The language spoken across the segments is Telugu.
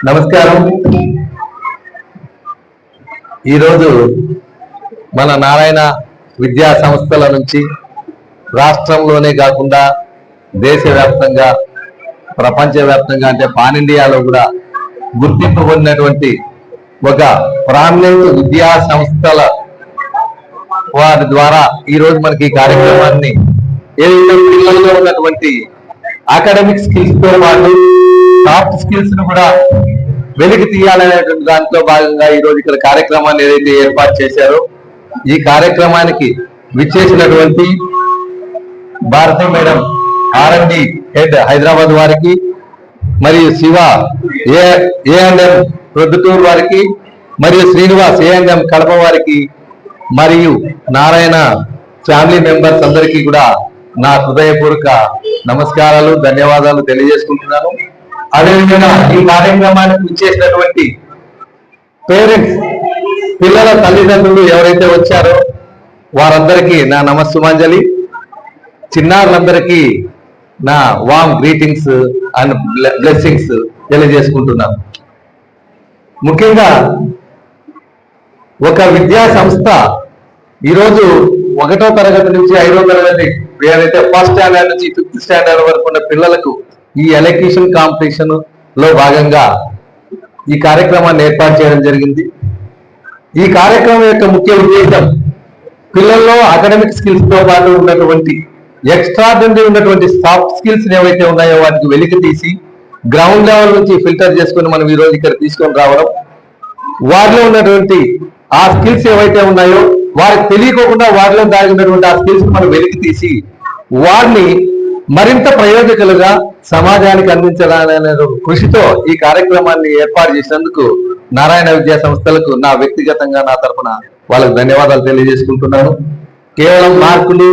నమస్కారం. ఈరోజు మన నారాయణ విద్యా సంస్థల నుంచి రాష్ట్రంలోనే కాకుండా దేశవ్యాప్తంగా ప్రపంచవ్యాప్తంగా అంటే పాన్ ఇండియాలో కూడా గుర్తింపు పొందినటువంటి ఒక ప్రామినెంట్ విద్యా సంస్థల వారి ద్వారా ఈ రోజు మనకి ఈ కార్యక్రమాన్ని ఏదైతే పిల్లల్లో ఉన్నటువంటి అకాడమిక్ స్కిల్స్తో పాటు సాఫ్ట్ స్కిల్స్ను కూడా వెలికి తీయాలనేటువంటి దాంట్లో భాగంగా ఈ రోజు ఇక్కడ కార్యక్రమాన్ని ఏదైతే ఏర్పాటు చేశారో ఈ కార్యక్రమానికి విచ్చేసినటువంటి Bharati madam RMD head Hyderabad వారికి మరియు శివ ఏ ఏఎన్ఎం ప్రొద్దుటూరు వారికి మరియు శ్రీనివాస్ ఏఎన్ఎం కడప వారికి మరియు నారాయణ ఫ్యామిలీ మెంబర్స్ అందరికీ కూడా నా హృదయపూర్వక నమస్కారాలు ధన్యవాదాలు తెలియజేసుకుంటున్నాను. అదేవిధంగా ఈ కార్యక్రమానికి ఇచ్చేసినటువంటి పేరెంట్స్ పిల్లల తల్లిదండ్రులు ఎవరైతే వచ్చారో వారందరికీ నా నమస్సుమాంజలి. చిన్నారులందరికీ నా వామ్ గ్రీటింగ్స్ అండ్ బ్లెస్సింగ్స్ తెలియజేసుకుంటున్నాను. ముఖ్యంగా ఒక విద్యా సంస్థ ఈరోజు ఒకటో తరగతి నుంచి ఐదో తరగతి ఏదైతే ఫస్ట్ స్టాండర్డ్ నుంచి ఫిఫ్త్ స్టాండర్డ్ వరకు ఉన్న పిల్లలకు ఈ ఎలక్యూషన్ కాంపిటీషన్లో భాగంగా ఈ కార్యక్రమాన్ని ఏర్పాటు చేయడం జరిగింది. ఈ కార్యక్రమం యొక్క ముఖ్య ఉద్దేశం పిల్లల్లో అకాడమిక్ స్కిల్స్తో పాటు ఉన్నటువంటి ఎక్స్ట్రాడినరీ ఉన్నటువంటి సాఫ్ట్ స్కిల్స్ ఏవైతే ఉన్నాయో వాటికి వెలికి తీసి గ్రౌండ్ లెవెల్ నుంచి ఫిల్టర్ చేసుకుని మనం ఈ రోజు ఇక్కడ తీసుకొని రావడం. వారిలో ఉన్నటువంటి ఆ స్కిల్స్ ఏవైతే ఉన్నాయో వారికి తెలియకోకుండా వారిలో దాగి ఉన్నటువంటి ఆ స్కిల్స్ మనం వెలికి తీసి వారిని మరింత ప్రయోజకులుగా సమాజానికి అందించాలనే కృషితో ఈ కార్యక్రమాన్ని ఏర్పాటు చేసినందుకు నారాయణ విద్యా సంస్థలకు నా వ్యక్తిగతంగా నా తరపున వాళ్ళకు ధన్యవాదాలు తెలియజేసుకుంటున్నాను. కేవలం మార్కులు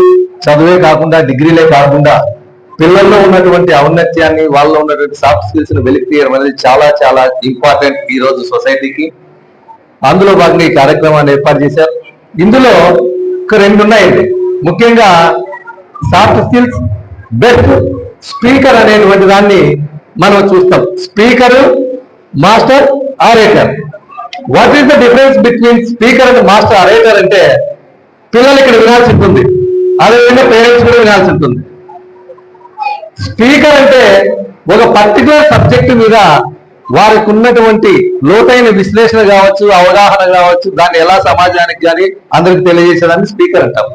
చదువే కాకుండా డిగ్రీలే కాకుండా పిల్లల్లో ఉన్నటువంటి ఔన్నత్యాన్ని వాళ్ళలో ఉన్నటువంటి సాఫ్ట్ స్కిల్స్ను వెలికి తీయడం అనేది చాలా చాలా ఇంపార్టెంట్ ఈ రోజు సొసైటీకి. అందులో భాగంగా ఈ కార్యక్రమాన్ని ఏర్పాటు చేశారు. ఇందులో ఒక రెండు ఉన్నాయండి. ముఖ్యంగా సాఫ్ట్ స్కిల్స్ బెస్ట్ స్పీకర్ అనేటువంటి దాన్ని మనం చూస్తాం. Speaker master orator. What is the difference between speaker and master orator అంటే పిల్లలు ఇక్కడ వినాల్సి ఉంటుంది. అదేవిధంగా పేరెంట్స్ కూడా వినాల్సి ఉంటుంది. స్పీకర్ అంటే ఒక పర్టికులర్ సబ్జెక్ట్ మీద వారికి ఉన్నటువంటి లోతైన విశ్లేషణ కావచ్చు అవగాహన కావచ్చు దాన్ని ఎలా సమాజానికి కానీ అందరికి తెలియజేసేదాన్ని స్పీకర్ అంటాం.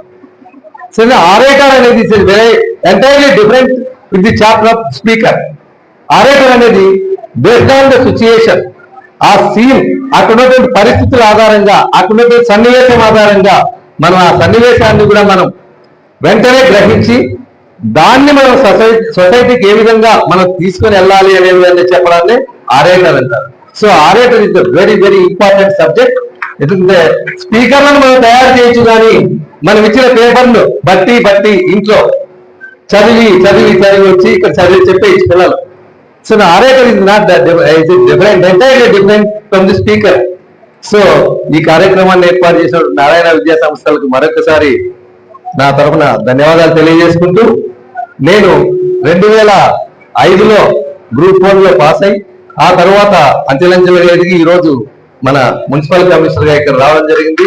సరే ఆరేటర్ అనేది very entirely different with the chapter of speaker orator అనేది బేస్డ్ ఆన్ ద సిచ్యుయేషన్ ఆ సీన్ అక్కడ పరిస్థితుల ఆధారంగా అక్కడ సన్నివేశం ఆధారంగా మనం ఆ సన్నివేశాన్ని కూడా మనం వెంటనే గ్రహించి దాన్ని మనం సొసైటీ సొసైటీకి ఏ విధంగా మనం తీసుకొని వెళ్ళాలి అనేది చెప్పడాన్ని ఆరేటర్ అంటారు. So orator is the very very important subject ఎందుకంటే స్పీకర్లను మనం తయారు చేయొచ్చు కానీ మనం ఇచ్చిన పేపర్ను బట్టి బట్టి ఇంట్లో చదివి చదివి చదివి వచ్చి ఇక్కడ చదివి చెప్పే పిల్లలు. సో నా orator is not different entirely different from the speaker so ఈ కార్యక్రమాన్ని ఏర్పాటు చేసిన నారాయణ విద్యా సంస్థలకు మరొకసారి నా తరఫున ధన్యవాదాలు తెలియజేసుకుంటూ నేను రెండు వేల ఐదులో గ్రూప్ వన్లో పాస్ అయి ఆ తర్వాత అంచెలంచెలుగా ఎదిగి ఈరోజు మన మున్సిపల్ కమిషనర్గా ఇక్కడ రావడం జరిగింది.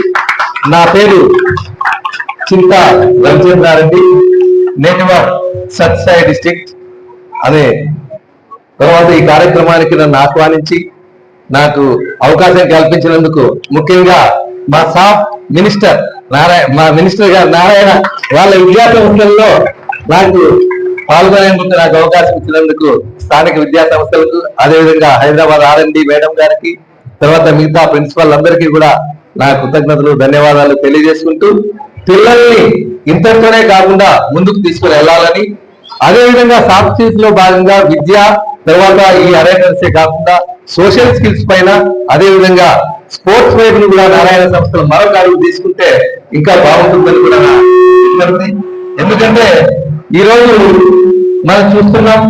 నా పేరు చింత రవిచంద్రారెడ్డి నేటివ్ సత్సాయి డిస్టిక్ అనే తర్వాత ఈ కార్యక్రమానికి నన్ను ఆహ్వానించి నాకు అవకాశం కల్పించినందుకు ముఖ్యంగా మా సాఫ్ మినిస్టర్ నారాయణ మా మినిస్టర్ గారు నారాయణ వాళ్ళ విద్యా సంస్థల్లో నాకు పాల్గొనేందుకు నాకు అవకాశం ఇచ్చినందుకు స్థానిక విద్యా సంస్థలకు అదేవిధంగా హైదరాబాద్ ఆర్ఎండి మేడం గారికి తర్వాత మిగతా ప్రిన్సిపల్ అందరికీ కూడా నా కృతజ్ఞతలు ధన్యవాదాలు తెలియజేసుకుంటూ పిల్లల్ని ఇంతటితోనే కాకుండా ముందుకు తీసుకుని వెళ్ళాలని అదేవిధంగా సాఫ్ట్ స్కిల్స్లో భాగంగా విద్య తర్వాత ఈ అరేటర్సే కాకుండా సోషల్ స్కిల్స్ పైన అదేవిధంగా స్పోర్ట్స్ వైపు కూడా నారాయణ సంస్థలు మరొక అడుగు తీసుకుంటే ఇంకా బాగుంటుందని కూడా ఎందుకంటే ఈరోజు మనం చూస్తున్నాం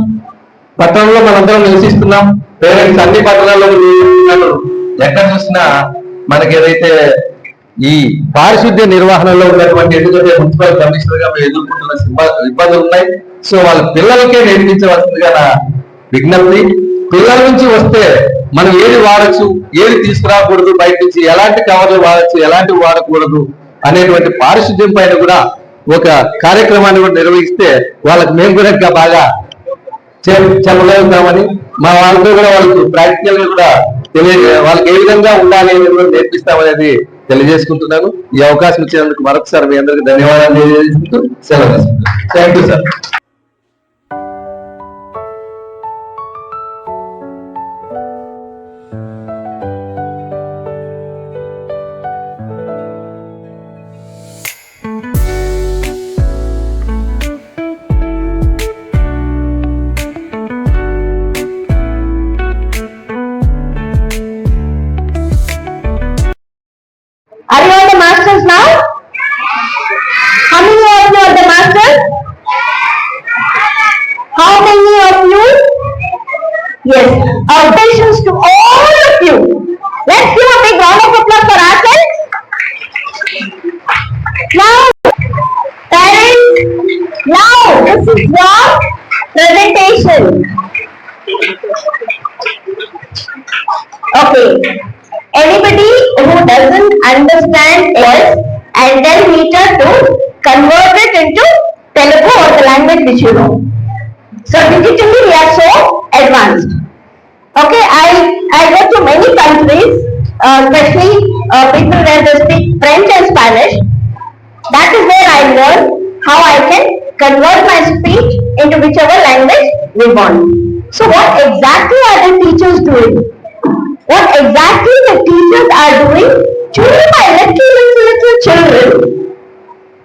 పట్టణంలో మనందరం నివసిస్తున్నాం పేరెంట్స్ అన్ని పట్టణాల్లో ఎక్కడ చూసినా మనకి ఏదైతే ఈ పారిశుద్ధ్య నిర్వహణలో ఉన్నటువంటి ఎందుకంటే మున్సిపల్ కమిషనర్గా మేము ఎదుర్కొంటున్న ఇబ్బందులు ఉన్నాయి. సో వాళ్ళ పిల్లలకే నేర్పించవలసిందిగా నా విజ్ఞప్తి. పిల్లల నుంచి వస్తే మనం ఏది వాడచ్చు ఏది తీసుకురాకూడదు బయట నుంచి ఎలాంటి కవర్లు వాడచ్చు ఎలాంటివి వాడకూడదు అనేటువంటి పారిశుద్ధ్యం పైన కూడా ఒక కార్యక్రమాన్ని కూడా నిర్వహిస్తే వాళ్ళకి మేము కూడా ఇంకా బాగా చెప్- చెప్పగలుగుతామని మా వాళ్ళతో కూడా వాళ్ళకి ప్రాక్టికల్గా కూడా తెలియ వాళ్ళకి ఏ విధంగా ఉండాలి అనేది కూడా నేర్పిస్తామనేది తెలియజేసుకుంటున్నాను. ఈ అవకాశం ఇచ్చినందుకు మరొకసారి మీ అందరికి ధన్యవాదాలు తెలియజేసుకుంటూ సెలవు thank you sir you. So digitally we are so advanced. Okay, I, I go to many countries, uh, especially uh, people where they speak French and Spanish. That is where I learn how I can convert my speech into whichever language we want. So what exactly are the teachers doing? What exactly the teachers are doing to my little, little, little children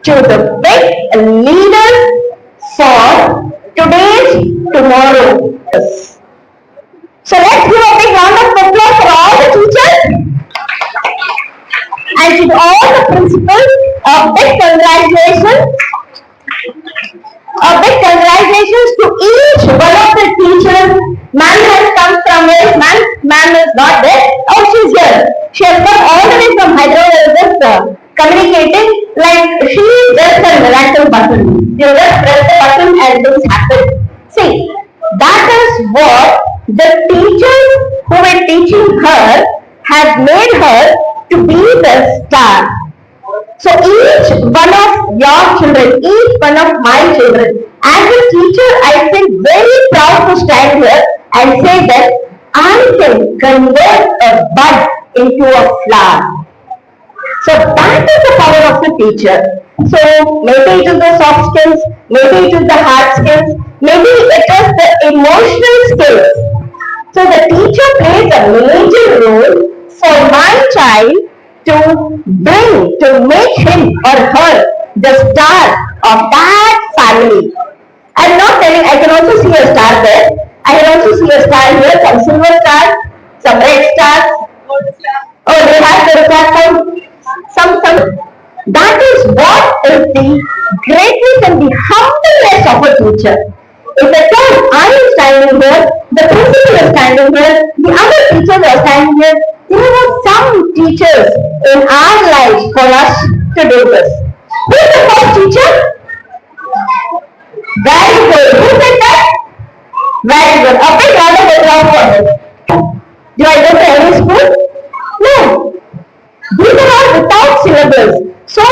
to the big leaders for today's tomorrow. So let's give a big round of applause for all the teachers and to all the principals, a big congratulations. A big congratulations to each one of the teachers. Ma'am has come from where? Ma'am, ma'am is not there. Oh, she's here. She has come all the way from Hyderabad just uh, communicating like she is just a miracle button. You just the button and happen. See, that is what the teachers who were teaching her had made her to be the star. So each one of your children, each one of my children, as a teacher, I feel very proud to stand here and say that I can convert a bud into a flower. So that is the power of the teacher. So maybe it is the soft skills, maybe it is the hard skills, maybe it is the emotional skills. So the teacher plays a major role for my child to bring, to make him or her the star of that family. I'm not telling, I can also see a star there. I can also see a star here, some silver stars, some red stars. Oh, they have the star some, some, some. That is what is the greatness and the humbleness of a teacher. If at all I am standing here, the principal is standing here, the other teachers are standing here, there were some teachers in our lives for us to do this. Who is the first teacher? Very good. Who said that? Very good. A big round of applause for this. Do I go to any school? No. These are all without syllabus. So,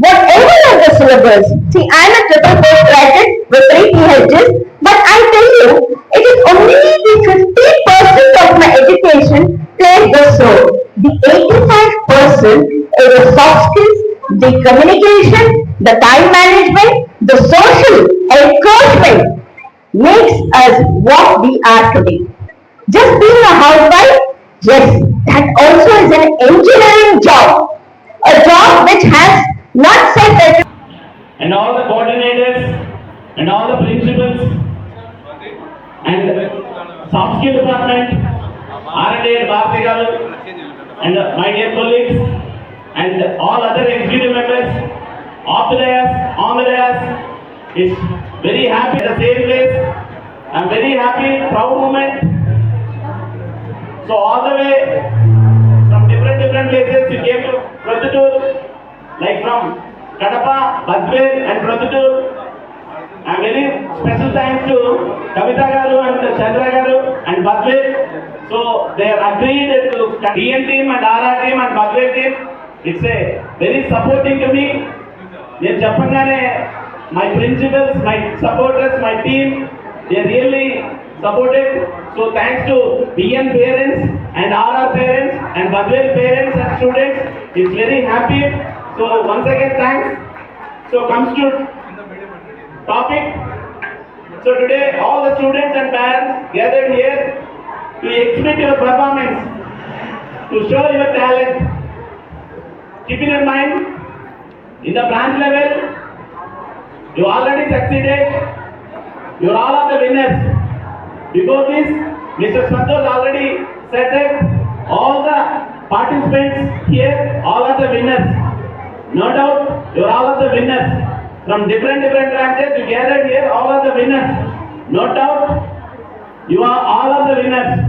whatever of the syllabus, see, I am a triple postgraduate with three PhDs, but I tell you, it is only the fifty percent of my education plays this role. The eighty-five percent is the soft skills, the communication, the time management, the social encouragement makes us what we are today. Just being a housewife, yes, that also is an engineering job. A job which has not said that and all the coordinators and all the principals and soft skill department, R&D and and my dear colleagues and all other executive members of the is very happy at the same place. I'm very happy, proud moment. So all the way different different places you came to Prathutur, like from Kadapa, Badvel and Prathutur. I'm very special thanks to Kavita Garu and Chandra Garu and Badwe. So they are agreed to DN team and RR team and Badwe team. It's a very supporting to me. నేను చెప్పగానే my principals my supporters my team they really supported so thanks to BN parents and RR parents And Babel's parents and students is very happy. So once again, thanks. So comes to topic. So today all the students and parents gathered here to exhibit your performance, to show your talent. Keep in your mind, in the branch level, you already succeeded. You are all of the winners. Before this, Mr. Santos already said that all the participants here, all are the winners. No doubt, you are all of the winners. From different different branches, you gathered here, all are the winners. No doubt, you are all of the winners.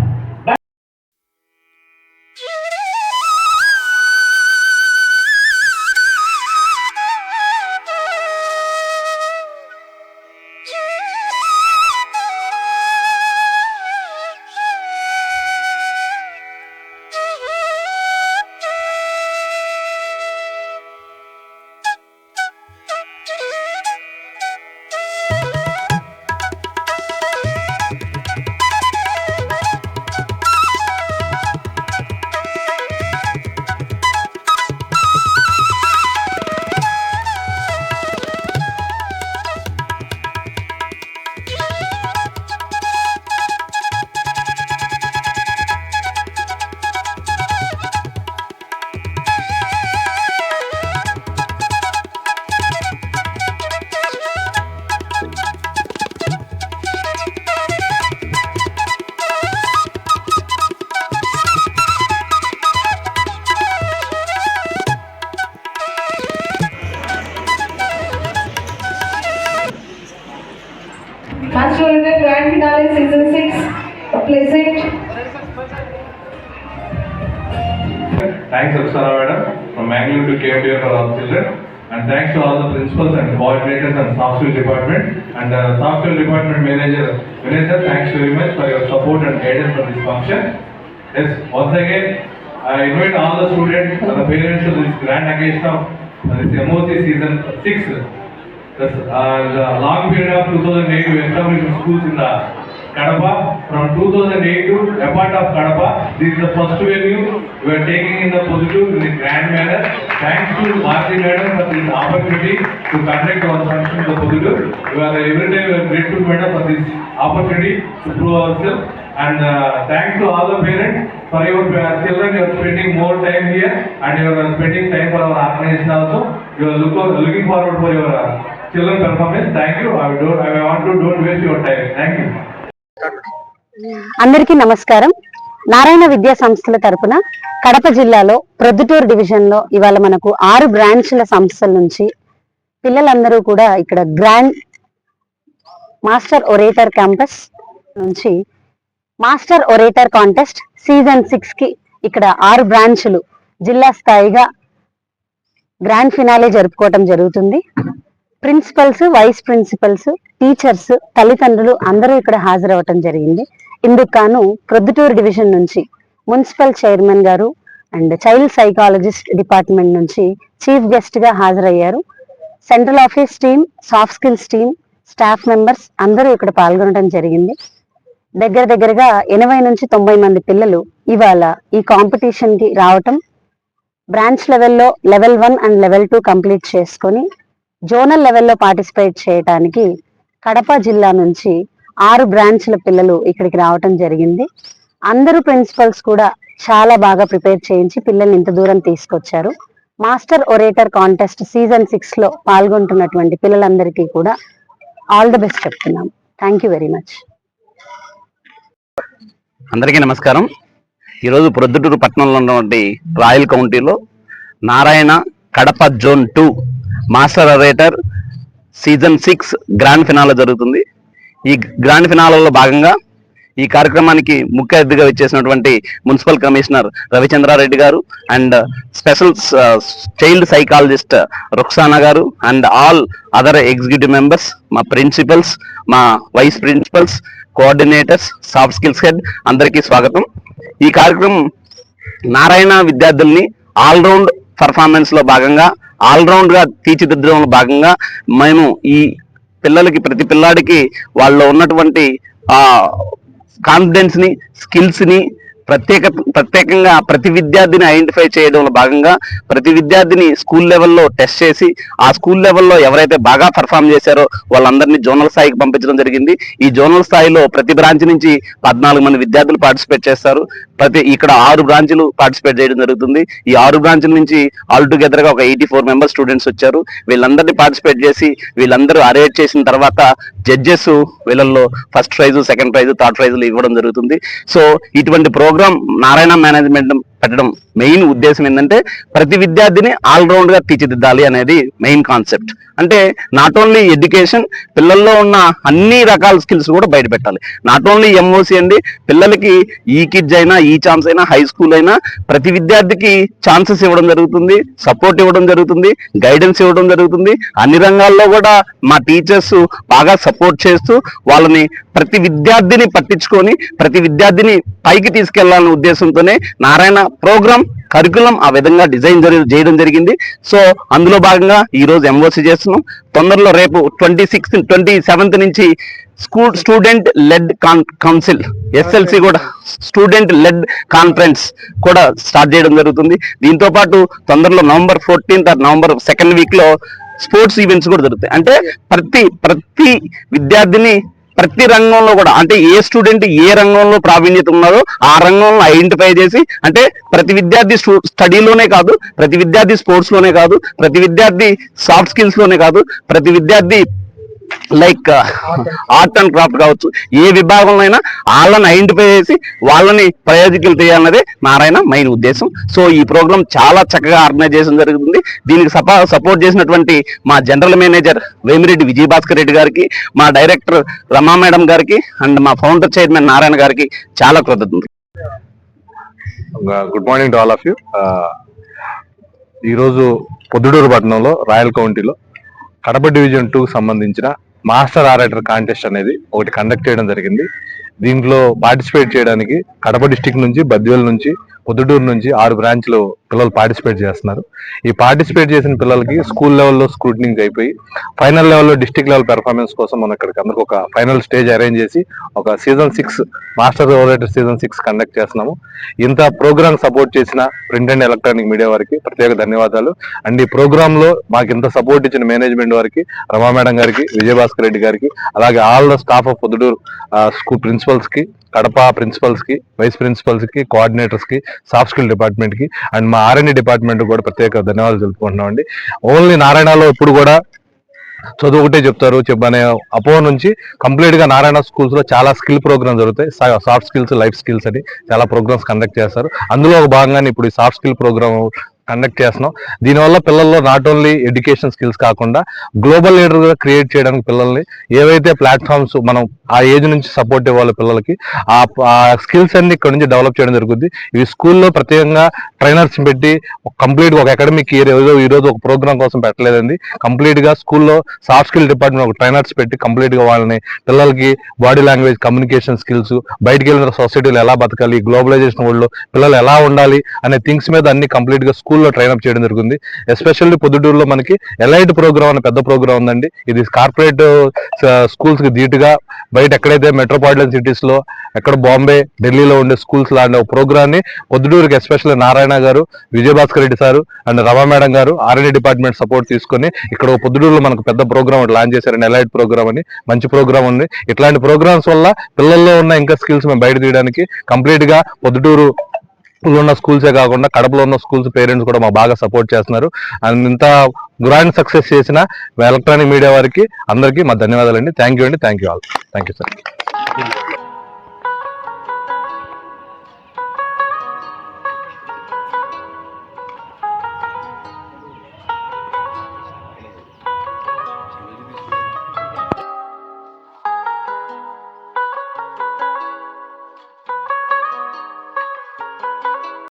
Season 6, a Pleasant. Thanks, Apsara Madam, from Mangalore to KMBO for all children. And thanks to all the principals and coordinators and software department. And uh, software department manager, Vinay thanks very much for your support and guidance for this function. Yes, once again, I invite all the students and the parents to this grand occasion of this MOC season six. This uh, long period of 2008 we established schools in the Kadapa. From 2008 to a part of Kadapa, this is the first venue we are taking in the positive in the grand manner. Thanks to Bharati Madam for this opportunity to conduct our function in the positive. We are every day we are grateful Madam for this opportunity to prove ourselves. And uh, thanks to all the parents for your uh, children, you are spending more time here and you are spending time for our organization also. You are look, looking forward for your uh, children performance. Thank you. I don't, I want to don't waste your time. Thank you. అందరికీ నమస్కారం. నారాయణ విద్యా సంస్థల తరపున కడప జిల్లాలో ప్రొద్దుటూరు డివిజన్లో ఇవాళ మనకు ఆరు బ్రాంచ్ల సంస్థల నుంచి పిల్లలందరూ కూడా ఇక్కడ గ్రాండ్ మాస్టర్ ఒరేటర్ క్యాంపస్ నుంచి మాస్టర్ ఒరేటర్ కాంటెస్ట్ సీజన్ సిక్స్కి ఇక్కడ ఆరు బ్రాంచ్లు జిల్లా స్థాయిగా గ్రాండ్ ఫినాలే జరుపుకోవటం జరుగుతుంది. ప్రిన్సిపల్స్ వైస్ ప్రిన్సిపల్స్ టీచర్స్ తల్లిదండ్రులు అందరూ ఇక్కడ హాజరవటం జరిగింది. ఇందుకు గాను ప్రొద్దుటూరు డివిజన్ నుంచి మున్సిపల్ చైర్మన్ గారు అండ్ చైల్డ్ సైకాలజిస్ట్ డిపార్ట్మెంట్ నుంచి చీఫ్ గెస్ట్గా హాజరయ్యారు. Central office team soft skills team staff members అందరూ ఇక్కడ పాల్గొనడం జరిగింది. దగ్గర దగ్గరగా ఎనభై నుంచి తొంభై మంది పిల్లలు ఇవాళ ఈ కాంపిటీషన్కి రావటం బ్రాంచ్ లెవెల్లో level one and level two complete చేసుకొని జోనల్ లెవెల్లో పార్టిసిపేట్ చేయడానికి కడప జిల్లా నుంచి ఆరు బ్రాంచ్ల పిల్లలు ఇక్కడికి రావటం జరిగింది. అందరూ ప్రిన్సిపల్స్ కూడా చాలా బాగా ప్రిపేర్ చేయించి పిల్లల్ని ఇంత దూరం తీసుకొచ్చారు. మాస్టర్ ఒరేటర్ కాంటెస్ట్ సీజన్ సిక్స్లో పాల్గొంటున్నటువంటి పిల్లలందరికీ కూడా ఆల్ ద బెస్ట్ చెప్తున్నాం. Thank you very much. అందరికీ నమస్కారం. ఈరోజు ప్రొద్దుటూరు పట్టణంలో ఉన్నటువంటి royal కౌంటీలో Narayana Kadapa zone two master orator season six grand finale జరుగుతుంది. ఈ గ్రాండ్ ఫినాలలో భాగంగా ఈ కార్యక్రమానికి ముఖ్య అతిథిగా వచ్చేసినటువంటి మున్సిపల్ కమిషనర్ రవిచంద్రారెడ్డి గారు and special child psychologist Ruksana గారు and all other executive members మా ప్రిన్సిపల్స్ మా vice principals coordinators soft skills head అందరికీ స్వాగతం. ఈ కార్యక్రమం నారాయణ విద్యార్థుల్ని ఆల్రౌండ్ పర్ఫార్మెన్స్లో భాగంగా ఆల్రౌండ్గా తీర్చిదిద్దడంలో భాగంగా మేము ఈ పిల్లలకి ప్రతి పిల్లాడికి వాళ్ళు ఉన్నటువంటి కాన్ఫిడెన్స్ని స్కిల్స్ని ప్రత్యేక ప్రత్యేకంగా ప్రతి విద్యార్థిని ఐడెంటిఫై చేయడంలో భాగంగా ప్రతి విద్యార్థిని స్కూల్ లెవెల్లో టెస్ట్ చేసి ఆ స్కూల్ లెవెల్లో ఎవరైతే బాగా పర్ఫామ్ చేశారో వాళ్ళందరినీ జోనల్ స్థాయికి పంపించడం జరిగింది. ఈ జోనల్ స్థాయిలో ప్రతి బ్రాంచ్ నుంచి పద్నాలుగు మంది విద్యార్థులు పార్టిసిపేట్ చేస్తారు. ప్రతి ఇక్కడ ఆరు బ్రాంచ్లు పార్టిసిపేట్ చేయడం జరుగుతుంది. ఈ ఆరు బ్రాంచ్ల నుంచి ఆల్ టుగెదర్గా ఒక ఎయిటీ ఫోర్ మెంబర్ స్టూడెంట్స్ వచ్చారు. వీళ్ళందరినీ పార్టిసిపేట్ చేసి వీళ్ళందరూ అరేట్ చేసిన తర్వాత జడ్జెస్ వీళ్ళల్లో first prize second prize third ప్రైజ్లు ఇవ్వడం జరుగుతుంది. సో ఇటువంటి ప్రోగ్రామ్ నారాయణ మేనేజ్మెంట్ పెట్టడం మెయిన్ ఉద్దేశం ఏంటంటే ప్రతి విద్యార్థిని ఆల్రౌండ్గా తీర్చిదిద్దాలి అనేది మెయిన్ కాన్సెప్ట్. అంటే నాట్ ఓన్లీ ఎడ్యుకేషన్ పిల్లల్లో ఉన్న అన్ని రకాల స్కిల్స్ కూడా బయట పెట్టాలి. నాట్ ఓన్లీ ఎంఓసి అండి పిల్లలకి ఈ కిడ్స్ అయినా ఈ ఛాన్స్ అయినా హై స్కూల్ అయినా ప్రతి విద్యార్థికి ఛాన్సెస్ ఇవ్వడం జరుగుతుంది సపోర్ట్ ఇవ్వడం జరుగుతుంది గైడెన్స్ ఇవ్వడం జరుగుతుంది. అన్ని రంగాల్లో కూడా మా టీచర్స్ బాగా సపోర్ట్ చేస్తూ వాళ్ళని ప్రతి విద్యార్థిని పట్టించుకొని ప్రతి విద్యార్థిని పైకి తీసుకెళ్ళాలనే ఉద్దేశంతోనే నారాయణ ప్రోగ్రామ్ కరికులం ఆ విధంగా డిజైన్ చేయడం జరిగింది. సో అందులో భాగంగా ఈ రోజు ఎంఓసి చేస్తున్నాం. తొందరలో రేపు ట్వంటీ సిక్స్త్ ట్వంటీ సెవెంత్ నుంచి school student led council SLC కూడా స్టూడెంట్ లెడ్ కాన్ఫరెన్స్ కూడా స్టార్ట్ చేయడం జరుగుతుంది. దీంతో పాటు తొందరలో నవంబర్ ఫోర్టీన్త్ నవంబర్ సెకండ్ వీక్లో స్పోర్ట్స్ ఈవెంట్స్ కూడా జరుగుతాయి. అంటే ప్రతి ప్రతి విద్యార్థిని ప్రతి రంగంలో కూడా అంటే ఏ స్టూడెంట్ ఏ రంగంలో ప్రావీణ్యత ఉన్నారో ఆ రంగంలో ఐడెంటిఫై చేసి అంటే ప్రతి విద్యార్థి స్టడీలోనే కాదు ప్రతి విద్యార్థి స్పోర్ట్స్లోనే కాదు ప్రతి విద్యార్థి సాఫ్ట్ స్కిల్స్లోనే కాదు ప్రతి విద్యార్థి లైక్ ఆర్ట్ అండ్ క్రాఫ్ట్ కావచ్చు. ఏ విభాగంలో అయినా వాళ్ళని ఐడెంటిఫై చేసి వాళ్ళని ప్రయోజకులు చేయాలన్నదే నారాయణ మెయిన్ ఉద్దేశం. సో ఈ ప్రోగ్రామ్ చాలా చక్కగా ఆర్గనైజ్ చేయడం జరుగుతుంది. దీనికి సపా సపోర్ట్ చేసినటువంటి మా జనరల్ మేనేజర్ వేమిరెడ్డి విజయభాస్కర్ రెడ్డి గారికి మా డైరెక్టర్ రమా మేడం గారికి అండ్ మా ఫౌండర్ చైర్మన్ నారాయణ గారికి చాలా కృతజ్ఞత good morning to all of you ఈరోజు పొద్దుటూరు పట్టణంలో రాయల్ కౌంటీలో కడప డివిజన్ టూ సంబంధించిన మాస్టర్ ఆరేటర్ కాంటెస్ట్ అనేది ఒకటి కండక్ట్ చేయడం జరిగింది. దీంట్లో పార్టిసిపేట్ చేయడానికి కడప డిస్టిక్ నుంచి బద్వేల్ నుంచి పొద్దుటూరు నుంచి ఆరు బ్రాంచ్లు పిల్లలు పార్టిసిపేట్ చేస్తున్నారు. ఈ పార్టిసిపేట్ చేసిన పిల్లలకి స్కూల్ లెవెల్లో స్క్రూటనింగ్ అయిపోయి ఫైనల్ లెవెల్లో డిస్టిక్ లెవెల్ పెర్ఫార్మెన్స్ కోసం మనం ఇక్కడికి అందరికి ఒక ఫైనల్ స్టేజ్ అరేంజ్ చేసి ఒక season six master orator season six conduct చేస్తున్నాము. ఇంత ప్రోగ్రామ్ సపోర్ట్ చేసిన ప్రింట్ అండ్ ఎలక్ట్రానిక్ మీడియా వారికి ప్రత్యేక ధన్యవాదాలు. అండ్ ఈ ప్రోగ్రామ్లో మాకు ఇంత సపోర్ట్ ఇచ్చిన మేనేజ్మెంట్ వారికి రమా మేడం గారికి విజయభాస్కర్ రెడ్డి గారికి అలాగే all the staff of Proddatur school ప్రిన్సిపల్స్కి Kadapa ప్రిన్సిపల్స్కి వైస్ ప్రిన్సిపల్స్కి కోఆర్డినేటర్స్కి సాఫ్ట్ స్కిల్ డిపార్ట్మెంట్కి. అండ్ మా ఆర్ఎండి డిపార్ట్మెంట్ కూడా ప్రత్యేక ధన్యవాదాలు తెలుపుకుంటున్నాం అండి ఓన్లీ నారాయణలో ఇప్పుడు కూడా చదువు ఒకటే చెప్తారు చెప్పనే అపో నుంచి కంప్లీట్గా నారాయణ స్కూల్స్లో చాలా స్కిల్ ప్రోగ్రామ్స్ జరుగుతాయి. సాఫ్ట్ స్కిల్స్ లైఫ్ స్కిల్స్ అని చాలా ప్రోగ్రామ్స్ కండక్ట్ చేస్తారు. అందులో ఒక భాగంగానే ఇప్పుడు ఈ సాఫ్ట్ స్కిల్ ప్రోగ్రామ్ కండక్ట్ చేస్తున్నాం. దీనివల్ల పిల్లల్లో నాట్ ఓన్లీ ఎడ్యుకేషన్ స్కిల్స్ కాకుండా గ్లోబల్ లీడర్గా క్రియేట్ చేయడానికి పిల్లల్ని ఏవైతే ప్లాట్ఫామ్స్ మనం ఆ ఏజ్ నుంచి సపోర్ట్ ఇవ్వాలి పిల్లలకి ఆ స్కిల్స్ అన్ని ఇక్కడ నుంచి డెవలప్ చేయడం జరుగుతుంది ఇవి స్కూల్లో ప్రత్యేకంగా ట్రైనర్స్ పెట్టి కంప్లీట్ ఒక అకాడమిక్ ఇయర్ ఏదో ఈ రోజు ఒక ప్రోగ్రామ్ కోసం పెట్టలేదండి. కంప్లీట్గా స్కూల్లో సాఫ్ట్ స్కిల్ డిపార్ట్మెంట్ ఒక ట్రైనర్స్ పెట్టి కంప్లీట్గా వాళ్ళని పిల్లలకి బాడీ లాంగ్వేజ్ కమ్యూనికేషన్ స్కిల్స్ బయటికి వెళ్ళిన సొసైటీలో ఎలా బతకాలి గ్లోబలైజేషన్ వరల్డ్లో పిల్లలు ఎలా ఉండాలి అనే థింగ్స్ మీద అన్ని కంప్లీట్గా స్కూల్ స్కూల్లో ట్రైన్అప్ చేయడం జరుగుతుంది. ఎస్పెషల్లీ పొద్దుటూరులో మనకి ఎలైట్ ప్రోగ్రామ్ అనే పెద్ద ప్రోగ్రామ్ ఉందండి. ఇది కార్పొరేట్ స్కూల్స్కి ధీటుగా బయట ఎక్కడైతే మెట్రోపాలిటన్ సిటీస్లో ఎక్కడ బాంబే ఢిల్లీలో ఉండే స్కూల్స్ లాంటి ఒక ప్రోగ్రామ్ని పొద్దుటూరుకి ఎస్పెషల్లీ నారాయణ గారు Vijayabhaskar Reddy sir and Rama madam గారు R and D department support తీసుకొని ఇక్కడ పొద్దుటూరులో మనకు పెద్ద ప్రోగ్రామ్ లాంచ్ చేశారండి. ఎలైట్ ప్రోగ్రామ్ అని. మంచి ప్రోగ్రామ్ ఉంది. ఇట్లాంటి ప్రోగ్రామ్స్ వల్ల పిల్లల్లో ఉన్న ఇంకా స్కిల్స్ మేము బయట తీయడానికి కంప్లీట్గా పొద్దుటూరు ఉన్న స్కూల్సే కాకుండా కడపలో ఉన్న స్కూల్స్ పేరెంట్స్ కూడా మాకు బాగా సపోర్ట్ చేస్తున్నారు. అండ్ ఇంత గ్రాండ్ సక్సెస్ చేసిన ఎలక్ట్రానిక్ మీడియా వారికి అందరికీ మా ధన్యవాదాలు అండి థ్యాంక్ యూ అండి. Thank you all thank you sir